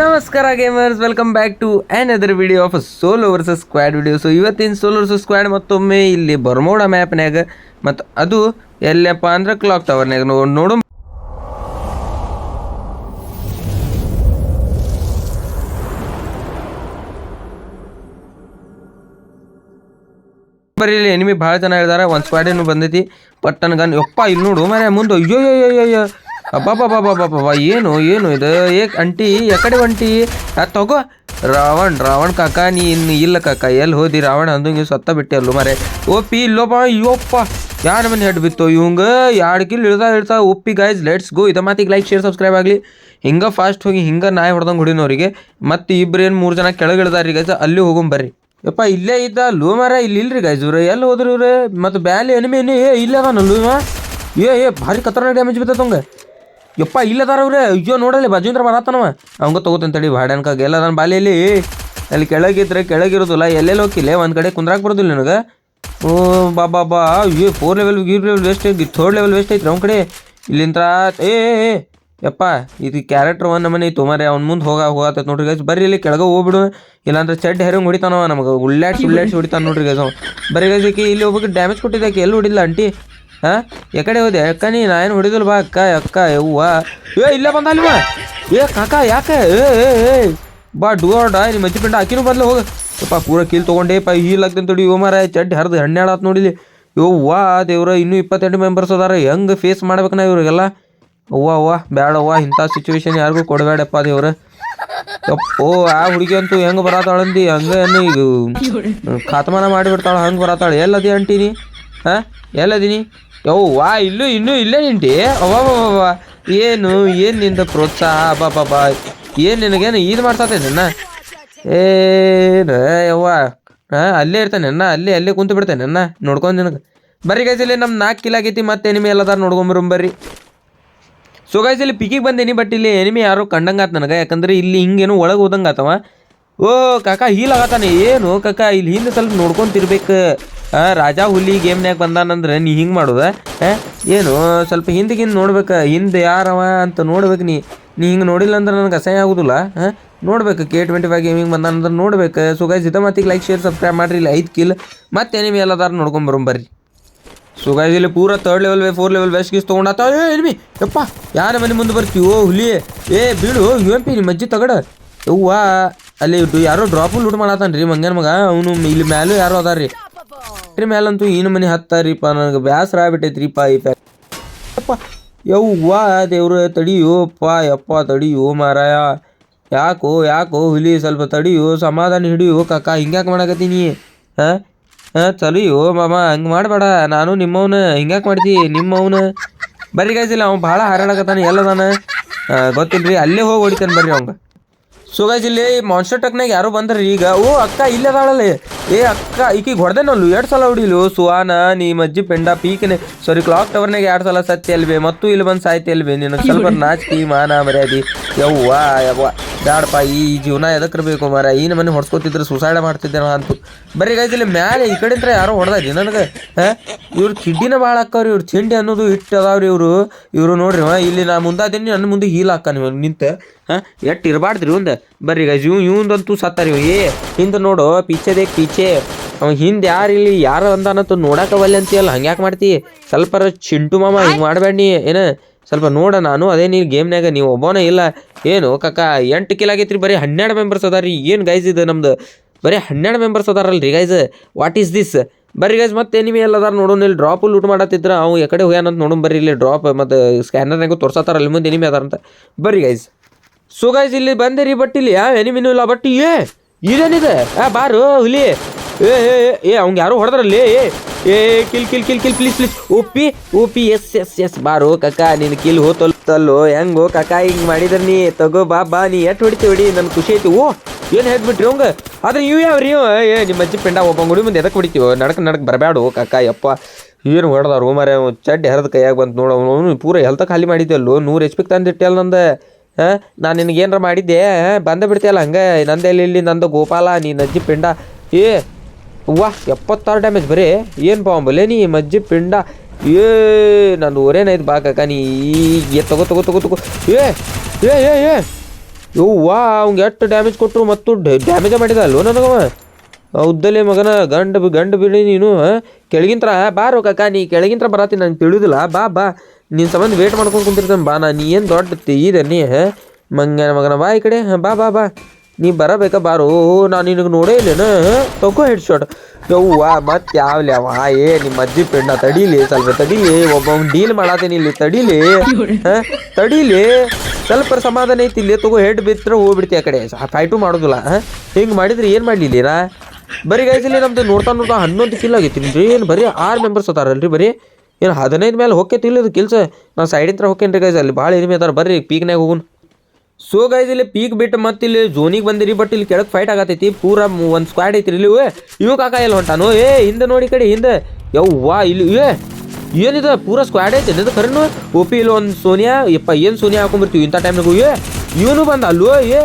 ನಮಸ್ಕಾರ gamers welcome back to another video of solo versus squad video so ಇವತ್ತಿನ solo versus squad ಮತ್ತೊಮ್ಮೆ ಇಲ್ಲಿ ಬರ್ಮೋಡ ಮ್ಯಾಪ್ನ್ಯಾಗ ಮತ್ತು ಅದು ಎಲ್ಲಪ್ಪ ಅಂದ್ರೆ ಕ್ಲಾಕ್ ಟವರ್ನ್ಯಾಗ ನೋಡು. ಬರೀ ಇಲ್ಲಿ ಎನಿಮಿ ಭಾಳ ಜನ ಇದ್ದಾರೆ ಒಂದು ಸ್ಕ್ವಾಡೇನು ಬಂದೈತಿ. ಪಟ್ಟನ್ ಗನ್ ಯಪ್ಪ, ಇಲ್ಲಿ ನೋಡು ಮನೆ ಮುಂದೆ ಅಯ್ಯೋ ಅಯ್ಯೋ ಅಯ್ಯೋ. ಅಯ್ಯೋ ಅಬ್ಬಬ್ಬಬ್ಬಬ್ಬಬ್ಬ, ಏನು ಏನು ಇದು? ಏಕ್ ಅಂಟಿ ಎಕಡೆ ಒಂಟಿ? ತಗೋ. ರಾವಣ್ ರಾವಣ್ ಕಾಕ, ನೀ ಇನ್ನು ಇಲ್ಲ ಕಾಕ. ಎಲ್ಲಿ ಹೋದಿ ರಾವಣ ಅಂದಂಗೆ ಸತ್ತ ಬಿಟ್ಟೆ ಅಲ್ಲೋ ಮರೆ. ಓಪಿ ಇಲ್ಲೋಪ ಅಯ್ಯೋಪ್ಪ ಯಾರ ಮನೆ ಹೆಡ್ ಬಿತ್ತು? ಇವಂಗ ಎರಡು ಕಿಲ್ ಇಳ್ದ ಇಳ್ತಾ ಒಪ್ಪಿ ಗೈಸ್ ಲೆಟ್ಸ್ ಗೋ ಇದ ಮಾತಿಗೆ ಲೈಕ್ ಶೇರ್ ಸಬ್ಸ್ಕ್ರೈಬ್ ಆಗಲಿ. ಹಿಂಗೆ ಫಾಸ್ಟ್ ಹೋಗಿ ಹಿಂಗೆ ನಾಯಿ ಹೊಡೆದಂಗೆ ಹೊಡಿನವ್ರಿಗೆ. ಮತ್ತೆ ಇಬ್ರು ಏನು ಮೂರು ಜನ ಕೆಳಗೆ ಇಳ್ದಾರಿ ಗೈಸ್ ಅಲ್ಲಿ ಹೋಗೋಣ ಬರ್ರಿ. ಯಪ್ಪ, ಇಲ್ಲೇ ಇದ್ದ ಲೂ ಮರ, ಇಲ್ಲಿ ಇಲ್ರಿ ಗೈಸ್ ಇವ್ರು. ಎಲ್ಲಿ ಹೋದ್ರಿ ಇವ್ರೆ? ಮತ್ತು ಬ್ಯಾಲೆ ಎನಿಮೆ ಏ, ಇಲ್ಲೇ ಅದಾನ ಲೂ ಇವ. ಏ ಏ, ಭಾರಿ ಖತರ್ನಾಕ್ ಡ್ಯಾಮೇಜ್ ಬಿತ್ತವಂಗ ಯಪ್ಪ ಇಲ್ಲದಾರ ಅವ್ರೆ ಅಯ್ಯೋ ನೋಡಲ್ಲಿ ಬಜೇಂದ್ರ ಬರತ್ತನವ ಅವಂಗ ತಗೋತೀನಿ ತಡಿ ಭಾಡ್ಯಾನ್ಕಾಗ ಎಲ್ಲ ನನ್ನ ಬಾಲಿಯಲ್ಲಿ. ಅಲ್ಲಿ ಕೆಳಗಿದ್ರೆ ಕೆಳಗಿರೋದಿಲ್ಲ ಎಲ್ಲೆಲ್ಲಿ ಹೋಗಿಲ್ಲ ಒಂದು ಕಡೆ ಕುಂದ್ರಾಕ್ ಬರೋದಿಲ್ಲ ನನಗೆ? ಓ ಬಾ ಬಾ ಬಾ ಏ four level Gir level waste ಐತಿ ಥರ್ಡ್ ಲೆವೆಲ್ ವೇಸ್ಟ್ ಐತ್ರಿ ಅವ್ನ ಕಡೆ. ಏ, ಏ ಯಪ್ಪ, ಇದು ಕ್ಯಾರೆಕ್ಟರ್ ಒಂದು ನಮ್ಮನೆ ಇತ್ತು. ಮರೆ ಅವ್ನ ಮುಂದೆ ಹೋಗ ಹೋಗತ್ತ ನೋಡ್ರಿ ಗೈಸ್ ಬರ್ರಿ ಇಲ್ಲಿ ಕೆಳಗೆ ಹೋಗ್ಬಿಡು. ಇಲ್ಲಾಂದ್ರೆ ಚಡ್ ಹೆರಂಗ್ ಹೊಡಿತಾನವ ನಮಗೆ. ಉಳ್ಳಾಡ್ಸಿ ಉಳ್ಳಾಡ್ಸಿ ಹೊಡಿತಾನ ನೋಡ್ರಿ ಗೈಸ್ ಬರಿ ಬರೀ ಗೈಸ್ ಇಲ್ಲಿ ಹೋಗ್ಬೇಕು ಡ್ಯಾಮೇಜ್ ಕೊಟ್ಟಿದ್ದಕ್ಕೆ ಎಲ್ಲಿ ಹೊಡಿಲ್ಲ ಅಂಟಿ ಹಾಂ? ಯಾಕಡೆ ಹೋದೆ. ಅಕ್ಕ, ನೀ ನಾ ಏನು ಹೊಡಿದಲ್ ಬಾ ಅಕ್ಕ ಅಕ್ಕ, ಯವ್ವ. ಏ, ಇಲ್ಲ ಬಂದ ಅಲ್ವಾ? ಏ, ಕಾಕ, ಯಾಕೆ? ಏ ಏ ಬಾ ಡೂರ್ಡ ನಿಮ್ಮ ಮಜ್ಜಿ ಪಿಂಡ ಅಕ್ಕಿನೂ ಬದಲು ಹೋಗ. ಅಪ್ಪ ಪೂರ ಕೀಲ್ ತೊಗೊಂಡೆ ಪಾ ಹೀಲ್ ಆಗ್ತಂತ ತೊಡಿ. ಯೋ ಚಡ್ಡಿ ಹರಿದು ಹನ್ನೆರಡು ಆತು ನೋಡಿಲಿ ಯವ್ವ, ದೇವ್ರ, ಇನ್ನೂ ಇಪ್ಪತ್ತೆಂಟು ಮೆಂಬರ್ಸ್ ಅದಾರ. ಹೆಂಗೆ ಫೇಸ್ ಮಾಡ್ಬೇಕು ನಾ ಇವ್ರಿಗೆಲ್ಲ? ಅವ್ವ ಅವ್ವ ಬ್ಯಾಡವ್ವ ಇಂಥ ಸಿಚುವೇಶನ್ ಯಾರಿಗೂ ಕೊಡಬೇಡಪ್ಪ ದೇವ್ರ. ಓ, ಆ ಹುಡುಗಿ ಅಂತೂ ಹೆಂಗೆ ಬರತ್ತಾಳಂದಿ ಹಂಗೆ ಏನು ಈಗ ಖಾತಮಾನ ಮಾಡಿಬಿಡ್ತಾಳೆ, ಹಂಗೆ ಬರತ್ತಾಳೆ ಎಲ್ಲದಿ ಅಂಟೀನಿ ಹಾಂ? ಎಲ್ಲದೀನಿ ವಾ ಇಲ್ಲೂ, ಇನ್ನೂ ಇಲ್ಲೇ ನಿಂಟಿ ಅವ್ವ ಏನು ಏನು ನಿಂದ ಪ್ರೋತ್ಸಾಹ? ಬಾ ಬಾ ಏನು ನಿನಗೇನು ಇದು ಮಾಡ್ಸತ್ತೆ ನಿನ್ನ? ಏನು ಯವ್ವ. ಹಾಂ, ಅಲ್ಲೇ ಇರ್ತಾನೆ ನನ್ನ? ಅಲ್ಲೇ ಅಲ್ಲೇ ಕುಂತು ಬಿಡ್ತೇನೆ ನನ್ನ? ನೋಡ್ಕೊಂಡು ನಿನಗೆ. ಬರ್ರಿ ಗೈಸ್ ಇಲ್ಲಿ ನಮ್ಮ ನಾಲ್ಕು ಕಿಲಾಗೈತಿ ಮತ್ತೆ ನಿಮ್ಮ ಎಲ್ಲದಾರು ನೋಡ್ಕೊಂಬರು ಬರ್ರಿ. ಸೊ ಗೈಸ್ ಇಲ್ಲಿ ಪಿಕಿಗೆ ಬಂದೇನಿ ಬಟ್ ಇಲ್ಲಿ ಎನಿಮಿ ಯಾರು ಕಂಡಂಗಾತ ನನಗೆ. ಯಾಕಂದ್ರೆ ಇಲ್ಲಿ ಹಿಂಗೇನು ಒಳಗೆ ಹೋದಂಗ ಆತವ ಓ, ಕಾಕ ಹೀಲ್ ಆಗತ್ತಾನೆ. ಏನು ಕಾಕ, ಇಲ್ಲಿ ಹಿಂದೆ ಸ್ವಲ್ಪ ನೋಡ್ಕೊಂತಿರ್ಬೇಕು ರಾಜಾ ಹುಲಿ ಗೇಮ್ನ್ಯಾಗ ಬಂದಾನಂದ್ರೆ ನೀ ಹಿಂಗೆ ಮಾಡೋದ? ಏನು, ಸ್ವಲ್ಪ ಹಿಂದಿಗಿಂದ ನೋಡ್ಬೇಕು. ಹಿಂದೆ ಯಾರವ ಅಂತ ನೋಡ್ಬೇಕು ನೀ. ನೀ ಹಿಂಗೆ ನೋಡಿಲ್ಲ ಅಂದ್ರೆ ನನಗೆ ಅಸಹ್ಯ ಆಗೋದಿಲ್ಲ. ಹಾಂ ನೋಡ್ಬೇಕು. ಕೆ ಟ್ವೆಂಟಿ ಫೈವ್ ಗೇಮಿಂಗ್ ಬಂದಾನಂದ್ರೆ ನೋಡ್ಬೇಕು. ಸೊ ಗೈಸ್ ಇದ ಮಾತಿಗೆ ಲೈಕ್ ಶೇರ್ ಸಬ್ಸ್ಕ್ರೈಬ್ ಮಾಡ್ರಿ. ಇಲ್ಲಿ ಐದು ಕಿಲ್ ಮತ್ತೆ ಎನಿಮಿ ಎಲ್ಲದಾರು ನೋಡ್ಕೊಂಬರು ಬರ್ರಿ. ಸೊ ಗೈಸ್ ಇಲ್ಲಿ ಪೂರ third level four level vest ಗೀಸ್ ತೊಗೊಂಡಾತ? ಏ ಎಲ್ಮಿ ಯಪ್ಪ, ಯಾರ ಮನೆ ಮುಂದೆ ಬರ್ತೀವಿ ಓ ಹುಲಿ? ಏ, ಬೀಳು ಯು ಎಂ ಪಿ ನಿಮ್ಮ ಅಜ್ಜಿ ತಗಡ. ಯವ್ವ, ಅಲ್ಲಿ ಯಾರೋ ಡ್ರಾಪ್ ಲೂಟ್ ಮಾಡತ್ತಾನ ರೀ ಮಂಗನ ಮಗ? ಅವನು ಇಲ್ಲಿ ಮ್ಯಾಲೂ ಯಾರೋ ಅದಾರ ರೀ ಮ್ಯಾಲಂತೂ ಏನು ಮನೆ ಹತ್ತಾರಿಪ್ಪ, ನನಗೆ ಬ್ಯಾಸರ ಆಗ್ಬಿಟ್ಟೈತ್ರಿಪ್ಪ ಈ ಪ್ಯಾಪ್ಪ ಯಪ್ಪ, ಯವ್ವ, ದೇವ್ರ ತಡಿಯೋಪ್ಪ ಯಪ್ಪ, ತಡಿಯೋ ಮಾರಾಯ. ಯಾಕೋ ಯಾಕೋ ಹುಲಿ ಸ್ವಲ್ಪ ತಡಿಯೋ, ಸಮಾಧಾನ ಹಿಡಿಯೋ, ಕಾಕ, ಹಿಂಗ್ಯಾಕೆ ಮಾಡಕತ್ತೀನಿ? ಹಾಂ? ಹಾಂ ತಲಿಯೋ ಮಾಮ, ಹಂಗೆ ಮಾಡಬೇಡ. ನಾನು ನಿಮ್ಮವನ, ಹಿಂಗ್ಯಾಕೆ ಮಾಡ್ತಿ? ನಿಮ್ಮವನ? ಬರ್ರಿ ಗಾಯ್ಸಿಲ್ಲ ಅವ್ನು ಭಾಳ ಹಾರಾಡಕತ್ತಾನ, ಎಲ್ಲದಾನ? ಗೊತ್ತಿಲ್ರಿ, ಅಲ್ಲೇ ಹೋಗಿ ಹೊಡಿತಾನೆ ಬರ್ರಿ ಅವಂಗ ಸೊ ಗೈಸ್ ಇಲ್ಲಿ ಮಾನ್ಸ್ಟರ್ ಟಕ್ನಾಗ ಯಾರು ಬಂದ್ರಿ ಈಗ. ಓ ಅಕ್ಕ ಇಲ್ಲೇ ಅದಾಳಲ್ಲ ಏ ಅಕ್ಕ ಈಕಿಗೆ ಹೊಡೆದೇನಲ್ಲು. ಎರಡು ಸಲ ಹೊಡಿಲು. ಸುಹಾನ ನೀ ಮಜ್ಜಿ ಪೆಂಡ ಪೀಕನೆ. ಸಾರಿ ಕ್ಲಾಕ್ ಟವರ್ನಾಗ ಎರಡು ಸಲ ಸತ್ಯ ಅಲ್ವೇ. ಮತ್ತು ಇಲ್ಲಿ ಬಂದು ಸಾಯ್ತಿ ಅಲ್ವೇ. ನಿನಗೆ ಸ್ವಲ್ಪ ನಾಚಿಕೆ ಮಾನ ಮರ್ಯಾದಿ. ಯವ್ವ ಯವ್ವ. ಬ್ಯಾಡಪ್ಪ ಈ ಜೀವನ ಬೇಕು ಮಾರ. ಈ ಮನೆ ಹೊಡ್ಸ್ಕೊತಿದ್ರೆ ಸುಸೈಡ್ ಮಾಡ್ತಿದ್ದೆ ಅಂತ. ಬರೀ ಗೈಸ್ ಇಲ್ಲಿ ಮ್ಯಾಲೆ ಈ ಕಡೆಂತ್ರ ಯಾರೋ ಹೊಡೆದ್ರಿ ನನಗೆ ಹಾಂ? ಇವ್ರು ಕಿಡ್ಡಿನ ಭಾಳ ಹಾಕವ್ರಿ ಇವ್ರು ಚಿಂಡಿ ಅನ್ನೋದು ಇಟ್ಟು ಅದಾವ್ರಿ ಇವರು. ಇವರು ನೋಡ್ರಿ ಇಲ್ಲಿ ನಾ ಮುಂದಾದೀನಿ ನನ್ನ ಮುಂದೆ ಹೀಲ್ ಹಾಕ ನೀವು ನಿಂತ. ಹಾಂ? ಎಟ್ಟು ಇರಬಾರ್ದ್ರಿ ಒಂದು ಬರ್ರಿ ಗೈಸ್ ಇವ್ ಇವಂದಂತೂ ಸತ್ತಾರಿ ಇವ. ಏ ಹಿಂದೆ ನೋಡು ಪೀಚೆ ದೇಕ್ ಪೀಚೆ. ಅವ ಹಿಂದೆ ಯಾರು ಇಲ್ಲಿ ಯಾರು ಅಂದಾನಂತ ನೋಡಕ್ಕವಲ್ಲ ಅಂತೀಯಲ್ಲ ಹಂಗ್ಯಾಕೆ ಮಾಡ್ತಿ? ಸ್ವಲ್ಪ ಚಿಂಟು ಮಾಮ ಹಿಂಗೆ ಮಾಡಬೇಡ ನೀ ಏನ? ಸ್ವಲ್ಪ ನೋಡ ನಾನು ಅದೇ ನೀನು ಗೇಮ್ನಾಗ ನೀವು ಒಬ್ಬನೇ ಇಲ್ಲ. ಏನು ಕಕ್ಕ ಎಂಟು ಕಿಲ್ ಆಗೈತ್ರಿ ಬರೀ ಹನ್ನೆರಡು ಮೆಂಬರ್ಸ್ ಅದಾರಿ ಏನು ಗೈಸ್ ಇದು ನಮ್ದು? ಬರೀ ಹನ್ನೆರಡು ಮೆಂಬರ್ಸ್ ಅದಾರಲ್ರಿ ಗೈಸ್ ವಾಟ್ ಈಸ್ ದಿಸ್ ಬರ್ರಿ ಗೈಸ್ ಮತ್ತೆ ಎನಿಮಿ ಎಲ್ಲ ಅದಾರ ನೋಡೋಣ ಇಲ್ಲಿ ಡ್ರಾಪ್ ಲೂಟ್ ಮಾಡತ್ತಿದ್ರ ಅವು ಎಕಡೆ ಹೋಗ್ಯಾನಂತ ನೋಡೋಣ ಬರ್ರಿ ಇಲ್ಲಿ ಡ್ರಾಪ್ ಮತ್ತು ಸ್ಕ್ಯಾನರ್ನಾಗೂ ತೋರ್ಸತ್ತಾರ ಅಲ್ಲಿ ಮುಂದೆ ಎನಿಮಿ ಅದಾರಂತ ಬರ್ರಿ ಗೈಸ್ ಸೊ ಗೈಸ್ ಇಲ್ಲಿ ಬಂದಿರಿ ಬಟ್ ಇಲ್ಲಿ ಎನಿಮಿನೂ ಇಲ್ಲ ಬಟ್ ಏ ಇದೇನಿದೆ? ಆ ಬಾರು ಹುಲಿ ಏ ಏ ಏ, ಏ ಅವ್ಗೆ ಯಾರು ಹೊಡೆದ್ರಲ್ಲಿ ಏ ಏ kill kill kill kill please please Uppi Uppi yes yes yes ಬಾರು ಕಕ್ಕ ನಿನ್ ಕಿಲ್ ಹೋತಲ್ತಲ್ಲೋ ಹೆಂಗೋ ಕಕ್ಕ ಹಿಂಗೆ ಮಾಡಿದ್ರೆ ನೀ ತಗೋ ಬಾ ಬಾ ನೀ ಎಟ್ ಹೊಡಿತಿ ಹೊಡಿ ನನ್ ಖುಷಿ ಐತಿ ಓ ಏನು ಹೇಳ್ಬಿಟ್ರಿ ಅವಂಗ? ಆದ್ರೆ ಇವು ಯಾವ ರೀ ಏ ನಿಮ್ಮ ಅಜ್ಜಿ ಪೆಂಡ ಒಬ್ಬ ಗುಡಿ ಮುಂದೆ ಎದಕ್ಕೆ ಹೊಡಿತೀವೋ? ನಡಕ್ ನಡಕ್ ಬರಬೇಡು ಕಕ್ಕ ಯಪ್ಪ ಏನು ಹೊಡೆದಾರು ಮಾರೆ ಚಡ್ಡಿ ಹರಿದ ಕೈಯಾಗ ಬಂತು ನೋಡು ಅವನು ಪೂರ ಹೆಲ್ತ ಖಾಲಿ ಮಾಡಿದ್ದಲ್ಲೋ ನೂರು ಎಚ್ ತಂದಿಟ್ಟೆ ಅಲ್ಲ ನಂದು. ನಾನು ನಿನಗೆ ಏನಾರ ಮಾಡಿದ್ದೆ ಬಂದ ಬಿಡ್ತೀಯಲ್ಲ ಹಂಗೆ, ನಂದೆ ಇಲ್ಲಿ ನಂದು ಗೋಪಾಲ, ನೀ ಅಜ್ಜಿ ಪಿಂಡ. ಏ ವಾ ಎಪ್ಪತ್ತಾರು ಡ್ಯಾಮೇಜ್ ಬರೀ, ಏನು ಬಾಂಬಲೆ ನೀ ಮಜ್ಜಿ ಪಿಂಡ. ಏ, ನಂದು ಊರೇನಾಯ್ತು ಬಾ ಕಾಕ ನೀ ಏ ತಗೋ ತಗೋ ತಗೋ ತಗೋ. ಏ ಏ ಏ ಏ ಯವ್ವಾ ಅವ್ಗೆ ಎಷ್ಟು ಡ್ಯಾಮೇಜ್ ಕೊಟ್ಟರು ಮತ್ತು ಡ್ಯಾಮೇಜೇ ಮಾಡಿದ ಅಲ್ವ ನನಗವ? ಹೌದಲ್ಲೇ ಮಗನ ಗಂಡ ಗಂಡು ಬಿಡಿ ನೀನು? ಕೆಳಗಿಂತ್ರ ಬಾರೋ ಕಾಕ, ನೀ ಕೆಳಗಿಂತ್ರ ಬರತ್ತೀನಿ ನಂಗೆ ತಿಳಿದಿಲ್ಲ, ಬಾ ಬಾ. ನಿನ್ನ ಸಂಬಂಧ ವೇಟ್ ಮಾಡ್ಕೊಂಡು ಕುಂತಿರ್ತೇನೆ ಬಾ ನಾ ನೀ ಏನು ದೊಡ್ಡ ತೀರ ನೀ ಮಂಗನ ಮಗನ ಬಾ ಈ ಕಡೆ ಹಾ, ಬಾ ಬಾ ಬಾ. ನೀ ಬರಬೇಕಾ? ಬಾರೋ ನಾನು ನಿನಗೆ ನೋಡೇ ಇಲ್ಲೇನು ತಗೋ ಹೆಡ್ ಶಾಟ್ ಯವ್ವ ಮತ್ತೆ ಯಾವ್ಲಿ ಅವ? ಏ ನಿಮ್ಮ ಅಜ್ಜಿ ಪೆಣ್ಣ ತಡೀಲಿ ಸ್ವಲ್ಪ ತಡೀಲಿ ಒಬ್ಬ ಡೀಲ್ ಮಾಡಾತೀನಿ ಇಲ್ಲಿ ತಡೀಲಿ ಹಾ? ತಡೀಲಿ ಸ್ವಲ್ಪ ಸಮಾಧಾನ ಐತಿ ಇಲ್ಲಿ ತಗೋ ಹೆಡ್ ಬಿತ್ತರೆ ಹೋಗ್ಬಿಡ್ತಿ ಆ ಕಡೆ. ಫೈಟು ಮಾಡೋದಿಲ್ಲ ಹಿಂಗೆ ಮಾಡಿದ್ರೆ ಏನು ಮಾಡಲಿಲ್ಲ ಬರೀ ಗೈಸಲ್ಲಿ ನಮ್ದು ನೋಡ್ತಾ ನೋಡ್ತಾ ಹನ್ನೊಂದು ಕಿಲ್ ಆಗೈತಿ ಏನು ಬರೀ ಆರು ಮೆಂಬರ್ಸ್ ಅದಾರಲ್ರಿ ಬರೀ? ಏನು ಹದಿನೈದು ಮೇಲೆ ಹೋಗ್ತೈತಿ ಇಲ್ಲ ಕೆಲಸ? ನಾನು ಸೈಡಿಂತ್ರ ಹೋಗ್ತೇನೆ ರೀ ಗೈಸ್ ಅಲ್ಲಿ ಭಾಳ ಎನಿಮಿ ಅದಾರ. ಬರ್ರಿ ಪೀಕ್ನಾಗ ಹೋಗುನ್. ಸೊ ಗೈಸ್ ಇಲ್ಲಿ ಪೀಕ್ ಬಿಟ್ಟು ಮತ್ತೆ ಇಲ್ಲಿ ಝೋನಿಗೆ ಬಂದಿರಿ ಬಟ್ ಇಲ್ಲಿ ಕೆಳಗೆ ಫೈಟ್ ಆಗತೈತಿ. ಪೂರಾ ಒಂದು ಸ್ಕ್ವಾಡ್ ಐತಿ ಇಲ್ಲಿ ಇವೇ ಇವು ಕಾಕ ಎಲ್ಲ ಹೊಂಟಾನು? ಏ, ಹಿಂದೆ ನೋಡಿ ಕಡೆ, ಹಿಂದೆ. ಯವ್ವಾ, ಇಲ್ಲಿ ಏ ಏನಿದೆ? ಪೂರಾ ಸ್ಕ್ವಾಡ್ ಐತಿ ಇದು ಕರೆನು ಒಪಿ ಇಲ್ಲಿ ಒಂದು ಸೋನಿಯಾ, ಯಪ್ಪ, ಏನು ಸೋನಿಯಾ ಹಾಕೊಂಡ್ಬಿಡ್ತೀವಿ ಇಂಥ ಟೈಮ್ನಾಗ ಏ ಇವನು ಬಂದ ಅಲ್ಲೋ, ಏ,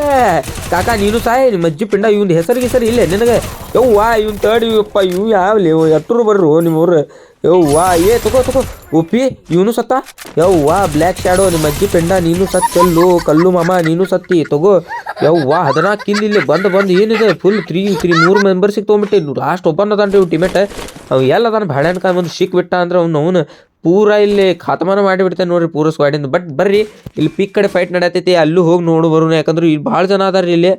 ಕಾಕ, ನೀನು ಸಾಯ್ ನಿಮ್ಮ ಅಜ್ಜಿ ಪಿಂಡ, ಇವನ್ ಹೆಸರು ಗಿಸರು ಇಲ್ಲೇ ನಿನಗೆ. ಯವ್ವಾ, ಇವನ್ ತರ್ಡ್ ಯಪ್ಪ, ಇವ್ ಲೇ ಎಟ್ಟರು ಬರ್ರು ನಿಮ್ಮವ್ರು ಯವ್ವಾ, ಏ, ತಗೋ ತಗೋ. ಒಪ್ಪಿ ಇವನು ಸತ್ತ. ಯವ್ವಾ ಬ್ಲ್ಯಾಕ್ ಶ್ಯಾಡೋ ನಿಮ್ಮ ಅಜ್ಜಿ ಪಿಂಡ, ನೀನು ಸತ್ತಲ್ಲು ಕಲ್ಲು ಮಾಮ, ನೀನು ಸತ್ತಿ, ತಗೋ. ಯವ್ವಾ, ಹದಿನಾಲ್ಕು ಕಿಲ್ ಇಲ್ಲಿ ಬಂದು ಬಂದು, ಏನಿದೆ ಫುಲ್ ತ್ರೀ ತ್ರೀ ಮೂರು ಮೆಂಬರ್ಸಿಗೆ ತೊಗೊಂಬಿಟ್ಟೆ ಲಾಸ್ಟ್ ಒಬ್ಬನ ಅದಾನ್ರಿ ಇವ್ ಟಿಮೆಟ್ ಅವ್ ಎಲ್ಲ ಅದಾನ ಭಾಳ್ಯಾನ್ಕ ಒಂದು ಶಿಕ್ ಬಿಟ್ಟ ಅಂದ್ರೆ ಅವ್ನು, ಅವನು ಪೂರ ಇಲ್ಲಿ ಖಾತಮಾನ ಮಾಡಿಬಿಡ್ತೇನೆ ನೋಡ್ರಿ ಪೂರ ಸ್ಕ್ವಾಡಿಂದ ಬಟ್ ಬರ್ರಿ, ಇಲ್ಲಿ ಪಿಕ್ ಕಡೆ ಫೈಟ್ ನಡೆಯತೈತಿ ಅಲ್ಲೂ ಹೋಗಿ ನೋಡು ಬರೋಣ ಯಾಕಂದ್ರೆ ಇಲ್ಲಿ ಭಾಳ ಜನ ಅದಾರ ಇಲ್ಲಿ.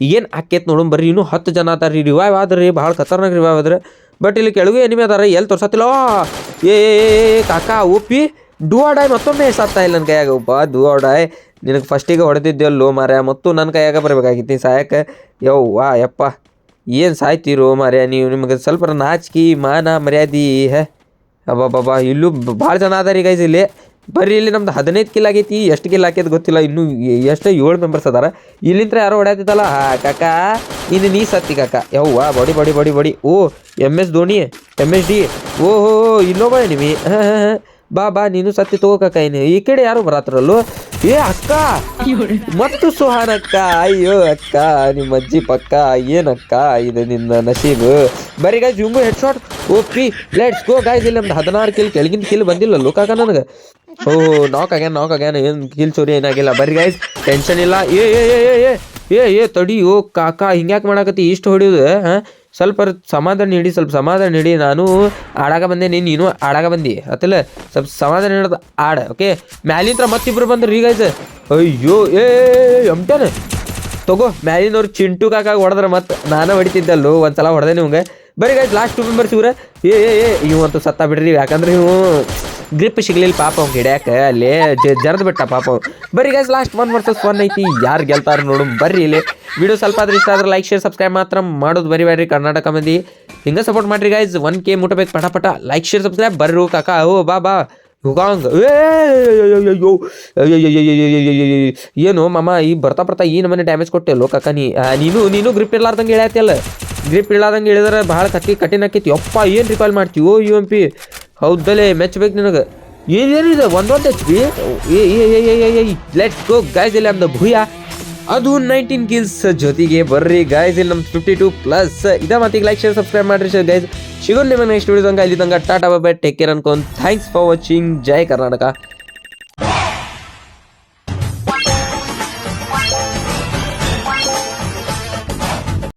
ಏನು ಆಕೇತ್ ನೋಡೋಣ ಬರ್ರಿ ಇನ್ನೂ ಹತ್ತು ಜನ ಅದಾರ ರೀ ರಿವೈವ್ ಆದ್ರಿ, ಭಾಳ ಖತರ್ನಾಗ ರಿವೈವ್ ಆದ್ರೆ. ಬಟ್ ಇಲ್ಲಿ ಕೆಳಗೆ ಎನಿಮಿ ಅದಾರ ಎಲ್ಲಿ ತೋರ್ಸತ್ತಿಲ್ಲ? ಏ ಕಾಕ ಒಪ್ಪಿ ಡೂವಾಡಾಯ್ ಮತ್ತೊಮ್ಮೆ ಸತ್ತ ಇಲ್ಲ ನನ್ನ ಕೈಯಾಗ. ಒಬ್ಬ ಡೂವಾಡಾಯ್ ನಿನಗೆ ಫಸ್ಟಿಗೆ ಹೊಡೆದಿದ್ದೆಲ್ಲೋ ಮಾರ್ಯ ಮತ್ತು ನನ್ನ ಕೈಯಾಗ ಬರಬೇಕಾಗಿತ್ತು ಸಾಯಕ್ಕೆ ಯವ್ವಾ, ಯಪ್ಪ, ಏನು ಸಾಯ್ತೀರೋ ಮಾರ್ಯ ನೀವು ನಿಮಗೆ ಸ್ವಲ್ಪ ನಾಚಿಕೆ, ಮಾನ, ಮರ್ಯಾದಿ, ಹೇ? ಅಬ್ಬಬ್ಬಬ್ಬಾ, ಇಲ್ಲೂ ಭಾಳ ಜನ ಅದಾರ ಈಗ ಇಲ್ಲಿ. ಬರ್ರಿ, ಇಲ್ಲಿ ನಮ್ದು ಹದಿನೈದು ಕಿಲ್ ಆಗೈತಿ, ಎಷ್ಟು ಕಿಲ್ ಹಾಕ್ಯದ ಗೊತ್ತಿಲ್ಲ, ಇನ್ನೂ ಎಷ್ಟು ಏಳು ಮೆಂಬರ್ಸ್ ಅದಾರ. ಇಲ್ಲಿಂದ್ರ ಯಾರೋ ಹೊಡ್ಯಾತಿತ್ತಲ್ಲ ಹಾ, ಕಾಕ. ಇನ್ನು ನೀ ಸತ್ತಿ ಕಾಕ. ಯವ್ವ, ಬಡಿ ಬಡಿ ಬಡಿ ಬಡಿ. ಓ M S Dhoni M S D ಓ ಹೋ ಇಲ್ಲೊಬ್ಬ ನಿಮಿ ಹಾಂ ಹಾಂ ಹಾಂ. ಬಾ ಬಾ, ನೀನು ಸತ್ತಿ ತಗೋ ಕಾಕ, ಇನ್ನು ಈ ಕಡೆ ಯಾರು ಬರತ್ರಲ್ಲೋ ಏ ಅಕ್ಕ! ಮತ್ತು ಸುಹಾನಕ್ಕ, ಅಯ್ಯೋ ಅಕ್ಕ, ನಿಮ್ಮ ಅಜ್ಜಿ ಪಕ್ಕ, ಏನಕ್ಕ ಇದು ನಿನ್ನ ನಸೀಬು ಬರೀ guys ಇವಂಗು head shot OP let's go guys ಇಲ್ಲಿ ನಮ್ದು ಹದಿನಾರು ಕಿಲ್ ಕೆಳಗಿನ ಕಿಲ್ ಬಂದಿಲ್ಲ. ಲೋಕಾಕ ನನಗೆ. ಓ ನಾಕ್ ಆಗ್ಯಾನ ನಾಕ್ ಆಗ್ಯಾನ ಏನು ಕಿಲ್ ಚೋರಿ ಏನಾಗಿಲ್ಲ. ಬರೀ ಗಾಯ್ಸ್ ಟೆನ್ಷನ್ ಇಲ್ಲ. ಏ ಏ ಏ ಏ ಏ ಏ ಏ ತಡಿಯೋ ಕಾಕ. ಹಿಂಗ್ಯಾಕೆ ಮಾಡಾಕತ್ತಿ? ಇಷ್ಟು ಹೊಡಿಯೋದು, ಹಾಂ? ಸ್ವಲ್ಪ ಸಮಾಧಾನ ನೀಡಿ, ಸ್ವಲ್ಪ ಸಮಾಧಾನ ನೀಡಿ, ನಾನು ಆಡಾಗ ಬಂದೆ ನೀನು ಆಡಾಗ ಬಂದಿ. ಅತ್ತಲ್ಲ ಸ್ವಲ್ಪ ಸಮಾಧಾನ ನೀಡೋದು ಆಡ ಓಕೆ ಮ್ಯಾಲಿಂತ್ರ ಮತ್ತಿಬ್ರು ಬಂದ್ರಿ ಈಗ ಆಯ್ತು ಅಯ್ಯೋ, ಏ ಎಂಟೇನು ತಗೋ, ಮ್ಯಾಲಿನವ್ರು ಚಿಂಟು ಕಾಕಾಗ ಹೊಡೆದ್ರೆ ಮತ್ತೆ ನಾನು ಹೊಡಿತಿದ್ದಲ್ಲೋ, ಒಂದ್ಸಲ ಹೊಡೆದೆ ನಿಮ್ಗೆ. ಬರೀ ಗಾಯ್ಸ್ ಲಾಸ್ಟ್ ಟು ಮೆಂಬರ್ಸ್ ಇವ್ರೆ. ಏ ಏ ಏ ಅಂತೂ ಸತ್ತ ಬಿಡ್ರಿ, ಯಾಕಂದ್ರೆ ಇವು ಗ್ರಿಪ್ ಸಿಗ್ಲಿಲ್ಲ ಪಾಪ ಅವ್ನು ಹಿಡ್ಯಾಕ, ಅಲ್ಲಿ ಜರ್ದು ಬಿಟ್ಟ ಪಾಪ ಬರೀ guys last one versus one ಐತಿ, ಯಾರು ಗೆಲ್ತಾರ ನೋಡು, ಬರ್ರಿ ಇಲ್ಲಿ. ವಿಡಿಯೋ ಸ್ವಲ್ಪ ಆದ್ರೆ ಇಷ್ಟ ಆದ್ರೆ ಲೈಕ್ ಶೇರ್ ಸಬ್ಸ್ಕ್ರೈಬ್ ಮಾತ್ರ ಮಾಡೋದು ಬರಿ ಬೇಡ್ರಿ ಕರ್ನಾಟಕ ಮಂದಿ. ಹಿಂಗೆ ಸಪೋರ್ಟ್ ಮಾಡ್ರಿ ಗೈಸ್ ಒನ್ ಕೆ ಮುಟ್ಟಬೇಕು ಪಟ ಪಟ. ಲೈಕ್ ಶೇರ್ ಸಬ್ಸ್ಕ್ರೈಬ್ ಬರ್ರು, ಕಾಕ, ಓ, ಬಾ ಬಾ. ಹುಗಾಂಗ್ ಏನು ಮಾಮ ಈ ಬರ್ತಾ ಬರ್ತಾ ಈ ನಮ್ಮನೆ ಡ್ಯಾಮೇಜ್ ಕೊಟ್ಟೆಲ್ಲೋ ಕಾಕ ನೀ ನೀನು ನೀನು ಗ್ರಿಪ್ ಇರ್ಲಾರ್ದಂಗೆ ಇಳ್ಯಾತಿಯಲ್ಲ ಗ್ರಿಪ್ ಇಳ್ಳಾರ್ದಂಗೆ ಹೇಳಿದ್ರೆ ಭಾಳ ಕತ್ತಿ ಕಠಿಣ ಆಕೈತಿ ಯಪ್ಪ ಏನು ರಿಕಾಲ್ ಮಾಡ್ತೀವೋ ಯು ಎಂ ಪಿ ಹೌದಲ್ಲೇ ಮೆಚ್ಚಬೇಕು ನಿನಗೆ ಏನೇನಿದೆ ಒಂದೊಂದು H P let's go guys ಇಲ್ಲ ಅಂದ ಭೂಯ ಅದು ನೈನ್ಟೀನ್ ಕಿಲ್ಸ್ ಜೊತೆಗೆ ಬರ್ರಿ ಗೈಸ್ ಇಲ್ಲಿ ನಮ್ ಫಿಫ್ಟಿ ಟು ಪ್ಲಸ್ ಇದ ಮಾತಿಗೆ ಲೈಕ್ ಶೇರ್ ಸಬ್ಸ್ಕ್ರೈಬ್ ಮಾಡ್ರಿ ಗೈಸ್ ಸಿಗೋದು ನಿಮಗೆ ನೆಕ್ಸ್ಟ್ ವಿಡಿಯೋದಂಗ ಇಲ್ಲಿ ತಂಗ ಟಾಟಾ ಬೈ ಟೇಕ್ ಕೇರ್ ಅನ್ಕೊಂಡ್. ಥ್ಯಾಂಕ್ಸ್ ಫಾರ್ ವಾಚಿಂಗ್ ಜೈ ಕರ್ನಾಟಕ.